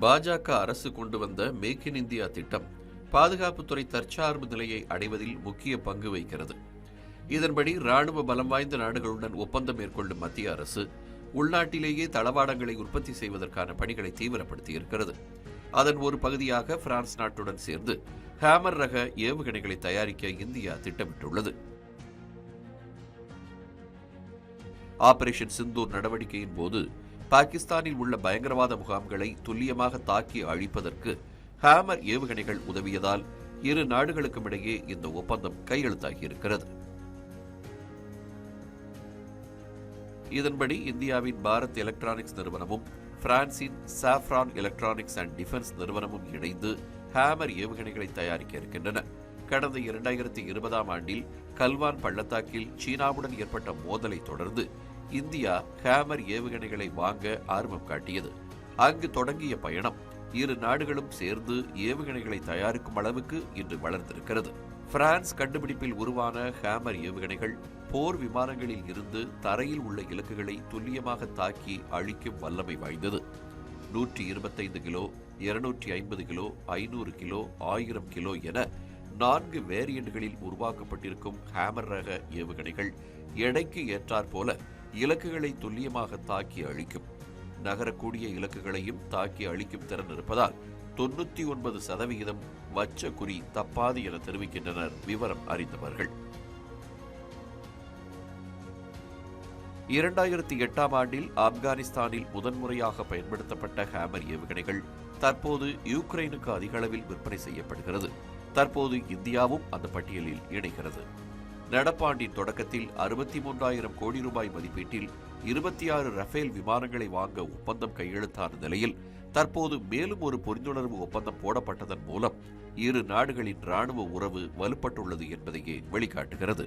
பாஜக அரசு கொண்டு வந்த மேக் இன் இந்தியா திட்டம் பாதுகாப்புத்துறை தற்சார்பு நிலையை அடைவதில் முக்கிய பங்கு வகிக்கிறது. இதன்படி ராணுவ பலம் வாய்ந்த நாடுகளுடன் ஒப்பந்தம் மேற்கொள்ளும் மத்திய அரசு உள்நாட்டிலேயே தளவாடங்களை உற்பத்தி செய்வதற்கான பணிகளை தீவிரப்படுத்தியிருக்கிறது. அதன் ஒரு பகுதியாக பிரான்ஸ் நாட்டுடன் சேர்ந்து ஹேமர் ரக ஏவுகணைகளை தயாரிக்க இந்தியா திட்டமிட்டுள்ளது. ஆபரேஷன் சிந்தூர் நடவடிக்கையின் போது பாகிஸ்தானில் உள்ள பயங்கரவாத முகாம்களை துல்லியமாக தாக்கி அழிப்பதற்கு ஹேமர் ஏவுகணைகள் உதவியதால் இரு நாடுகளுக்கும் இடையே இந்த ஒப்பந்தம் கையெழுத்தாகியிருக்கிறது இதன்படி இந்தியாவின் பாரத் எலக்ட்ரானிக்ஸ் நிறுவனமும் பிரான்சின் சாஃப்ரான் எலக்ட்ரானிக்ஸ் அண்ட் டிஃபென்ஸ் நிறுவனமும் இணைந்து ஹேமர் ஏவுகணைகளை தயாரிக்க இருக்கின்றன. கடந்த இரண்டாயிரத்தி இருபதாம் ஆண்டில் கல்வான் பள்ளத்தாக்கில் சீனாவுடன் ஏற்பட்ட மோதலை தொடர்ந்து இந்தியா ஹேமர் ஏவுகணைகளை வாங்க ஆர்வம் காட்டியது. அங்கு தொடங்கிய பயணம் இரு நாடுகளும் சேர்ந்து ஏவுகணைகளை தயாரிக்கும் அளவுக்கு இன்று வளர்ந்திருக்கிறது. பிரான்ஸ் கண்டுபிடிப்பில் உருவான ஹேமர் ஏவுகணைகள் போர் விமானங்களில் இருந்து தரையில் உள்ள இலக்குகளை துல்லியமாக தாக்கி அழிக்கும் வல்லமை வாய்ந்தது. நூற்றி இருபத்தைந்து கிலோ இருநூற்றி ஐம்பது கிலோ ஐநூறு கிலோ ஆயிரம் கிலோ என நான்கு வேரியண்ட்களில் உருவாக்கப்பட்டிருக்கும் ஹேமர் ரக ஏவுகணைகள் எடைக்கு ஏற்றாற்போல போல இலக்குகளை துல்லியமாக தாக்கி அழிக்கும். நகரக்கூடிய இலக்குகளையும் தாக்கி அழிக்கும் திறன் இருப்பதால் தொண்ணூத்தி ஒன்பது சதவிகிதம் வச்ச குறி தப்பாது என தெரிவிக்கின்றனர் விவரம் அறிந்தவர்கள். இரண்டாயிரத்தி எட்டாம் ஆண்டில் ஆப்கானிஸ்தானில் முதன்முறையாக பயன்படுத்தப்பட்ட ஹேமர் ஏவுகணைகள் தற்போது யுக்ரைனுக்கு அதிக அளவில் விற்பனை செய்யப்படுகிறது. தற்போது இந்தியாவும் அந்த பட்டியலில் இணைகிறது. நடப்பாண்டின் தொடக்கத்தில் அறுபத்தி மூன்றாயிரம் கோடி ரூபாய் மதிப்பீட்டில் இருபத்தி ஆறு ரஃபேல் விமானங்களை வாங்க ஒப்பந்தம் கையெழுத்தான நிலையில் தற்போது மேலும் ஒரு புரிந்துணர்வு ஒப்பந்தம் போடப்பட்டதன் மூலம் இரு நாடுகளின் ராணுவ உறவு வலுப்பட்டுள்ளது என்பதையே வெளிக்காட்டுகிறது.